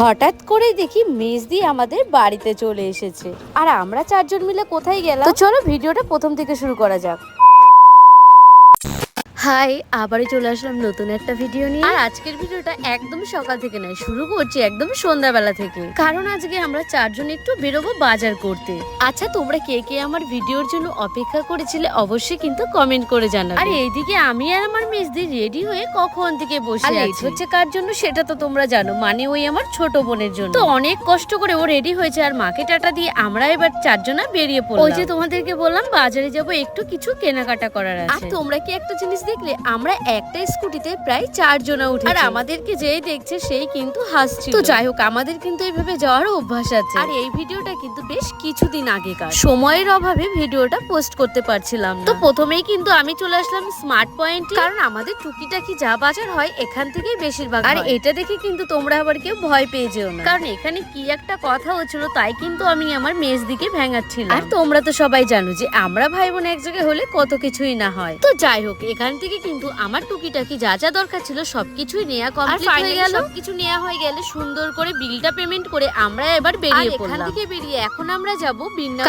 হঠাৎ করেই দেখি মেজদি আমাদের বাড়িতে চলে এসেছে। আর আমরা চারজন মিলে কোথায় গেলাম? তো চলো ভিডিওটা প্রথম থেকে শুরু করা যাক। হাই আবারই চলে আসলাম নতুন একটা ভিডিও নিয়ে। আর আজকের ভিডিওটা একদম সকাল থেকে নয় শুরু করছি একদম সন্ধ্যাবেলা থেকে। কারণ আজকে আমরা চারজন একটু বেরোবো বাজার করতে। আচ্ছা তোমরা কে কে আমার ভিডিওর জন্য অপেক্ষা করেছিলে অবশ্যই কিন্তু কমেন্ট করে জানাবে। আর এইদিকে আমি আর আমার মেজদি রেডি হয়ে কখন থেকে বসে আছি? হচ্ছে কার জন্য সেটা তো তোমরা জানো মানে ওই আমার ছোট বোনের জন্য। তো অনেক কষ্ট করে ও রেডি হয়েছে আর মাকে টাটা দিয়ে আমরা এবার চারজনা বেরিয়ে পড়লাম ওই যে তোমাদেরকে বললাম বাজারে যাব একটু কিছু কেনাকাটা করার আছে। আর তোমরা কি একটা জিনিস দেখলে আমরা একটা স্কুটিতে প্রায় চারজনা উঠে আর আমাদেরকে যেই দেখছে সেই কিন্তু হাসছিল। তো যাই হোক আমাদের কিন্তু এইভাবে যাওয়ার অভ্যাস আছে। আর এই ভিডিওটা কিন্তু বেশ কিছুদিন আগেকার। সময়ের অভাবে ভিডিওটা পোস্ট করতে পারছিলাম তো প্রথমেই কিন্তু আমি চলে আসলাম স্মার্ট পয়েন্ট। কারণ আমাদের টুকিটাকি যা বাজার হয় এখান থেকেই বেশিরভাগ আর এটা দেখে কিন্তু তোমরা আবার কেউ ভয় পেয়ে যেও না। কারণ এখানে কি একটা কথা হচ্ছিল তাই কিন্তু আমি আমার মেজ দিকে ভেঙাচ্ছিলাম। আর তোমরা তো সবাই জানো যে আমরা ভাই বোন এক জায়গায় হলে কত কিছুই না হয়। তো যাই হোক এখান থেকে কিন্তু আমার টুকিটাকি যা যা দরকার ছিল সবকিছুই নেওয়া কমপ্লিট হয়ে গেল। সবকিছু নেওয়া হয়ে গেলে সুন্দর করে বিলটা পেমেন্ট করে আমরা এবার বেরিয়ে পড়লাম। এখান থেকে বেরিয়ে এখন আমরা যাব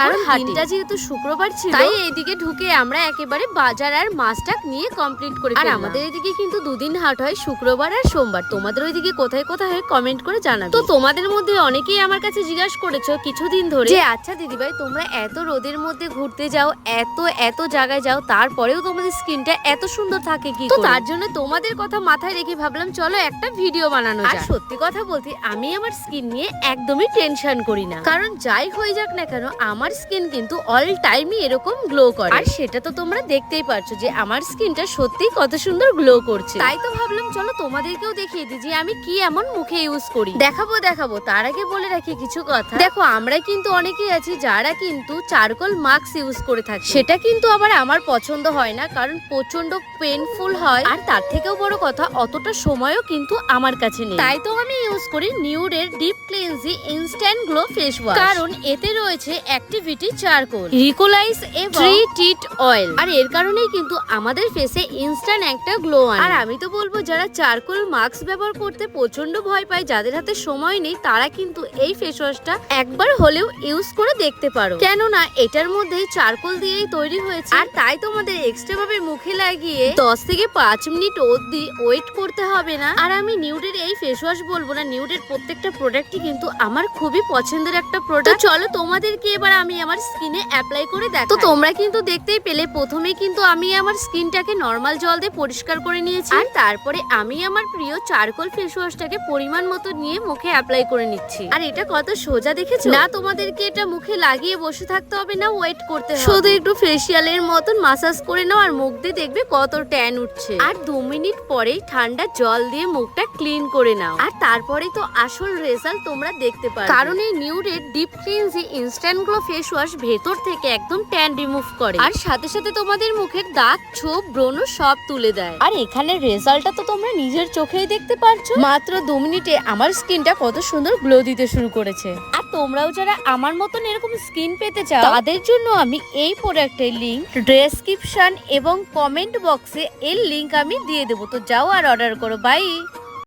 কারণ দিনটা যেহেতু শুক্রবার ছিল তাই এইদিকে ঢুকে আমরা একেবারে বাজার আর মাছটাক নিয়ে কমপ্লিট করে আর আমাদের এদিকে কিন্তু দুদিন হাট হয় শুক্রবার আর সোমবার। তোমাদের ওইদিকে কোথায় কোথায় হয় কমেন্ট করে জানাবে। তো তোমাদের মধ্যে অনেকেই আমার কাছে জিজ্ঞাসা করেছ কিছুদিন ধরে যে আচ্ছা দিদিভাই তোমরা এত রোদের মধ্যে ঘুরতে যাও এত এত জায়গায় যাও তারপরেও তোমাদের স্কিনটা এত সুন্দর থাকে কি তো তার জন্য তোমাদের কথা মাথায় রেখে ভাবলাম চলো একটা ভিডিও বানানো আর সত্যি কথা বলতে আমি আমার স্কিন নিয়ে একদমই টেনশন করি না। কারণ যাই হয়ে যাক না কেন আমার স্কিন কিন্তু অল টাইমই এরকম গ্লো করে। আর সেটা তো তোমরা দেখতেই পারছ যে আমার স্কিনটা সত্যি কত সুন্দর গ্লো করছে। তাই তো ভাবলাম চলো তোমাদেরকেও দেখিয়ে দিই যে আমি কি এমন মুখে ইউজ করি। দেখাবো দেখাবো তার আগে বলে রাখি কিছু কথা। দেখো আমরা কিন্তু অনেকেই আছি যারা কিন্তু চারকোল মাস্ক ইউজ করে থাকি। সেটা কিন্তু আবার আমার পছন্দ হয় না কারণ প্রচণ্ড পেনফুল হয়। আর তার থেকেও বড় কথা অতটা সময়ও কিন্তু আমার কাছে নেই। তাই তো আমি ইউজ করি নিউডের deep cleansy instant glow face wash কারণ এতে রয়েছে অ্যাক্টিভিটি চারকোল রিকোলাইজ এবং ট্রি টিট অয়েল আর এর কারণেই কিন্তু আমাদের ফেসে ইনস্ট্যান্ট একটা গ্লো আনে। আর আমি তো বলব যারা চারকোল মাস্ক ব্যবহার করতে প্রচণ্ড ভয় পায় যাদের হাতে সময় নেই তারা কিন্তু এই ফেস ওয়াশটা একবার হলেও ইউজ করে দেখতে পারো। কেননা এটার মধ্যে চারকোল দিয়েই তৈরি হয়েছে। আর তাই তোমাদের এক্সট্রা ভাবে মুখে লাগিয়ে দশ থেকে পাঁচ মিনিট অবধি ওয়েট করতে হবে না। আর আমি নিউডের এই ফেস ওয়াশ বলব না নিউডের প্রত্যেকটা প্রোডাক্টই কিন্তু আমার খুবই পছন্দের একটা প্রোডাক্ট চলো তোমাদেরকে এবার আমি আমার স্কিনে অ্যাপ্লাই করে দেখ তো তোমরা কিন্তু দেখতেই পেলে প্রথমে কিন্তু আমি আমার স্কিনটাকে নর্মাল জল দিয়ে পরিষ্কার করে নিয়েছি। আর তারপরে আমি আমার প্রিয় চারকোল ফেস ওয়াশটাকে পরিমাণ মতো নিয়ে মুখে অ্যাপ্লাই করে নিচ্ছি। আর এটা কত সোজা দেখেছ? না তোমাদেরকে এটা মুখে লাগিয়ে বসে থাকতে হবে না ওয়েট করতে শুধু একটু ফেসিয়ালের মতন মাসাজ করে নাও আর মুখ দিয়ে দেখবে কত ট্যান উঠছে। আর দু মিনিট পরেই ঠান্ডা জল দিয়ে মুখটা ক্লিন করে নাও। আর তারপরে তো আসল রেজাল্ট তোমরা দেখতে পারো কারণ এই নিউডের deep cleansy instant glow face wash ভেতর থেকে একদম ট্যান রিমুভ করে। আর সাথে সাথে তোমাদের মুখের দাগ, ছোপ, ব্রণ সব তুলে দেয়। আর এখানে রেজাল্টটা তো তোমরা নিজের চোখেই দেখতে পারছ। মাত্র দু মিনিটে আমার স্কিনটা কত সুন্দর গ্লো দিতে শুরু করেছে। তোমরাও যারা আমার মতন এরকম স্কিন পেতে চাও, তাদের জন্য আমি এই প্রোডাক্টের লিঙ্ক ডেসক্রিপশন এবং কমেন্ট বক্সে এর লিঙ্ক আমি দিয়ে দেবো। তো যাও আর অর্ডার করো। বাই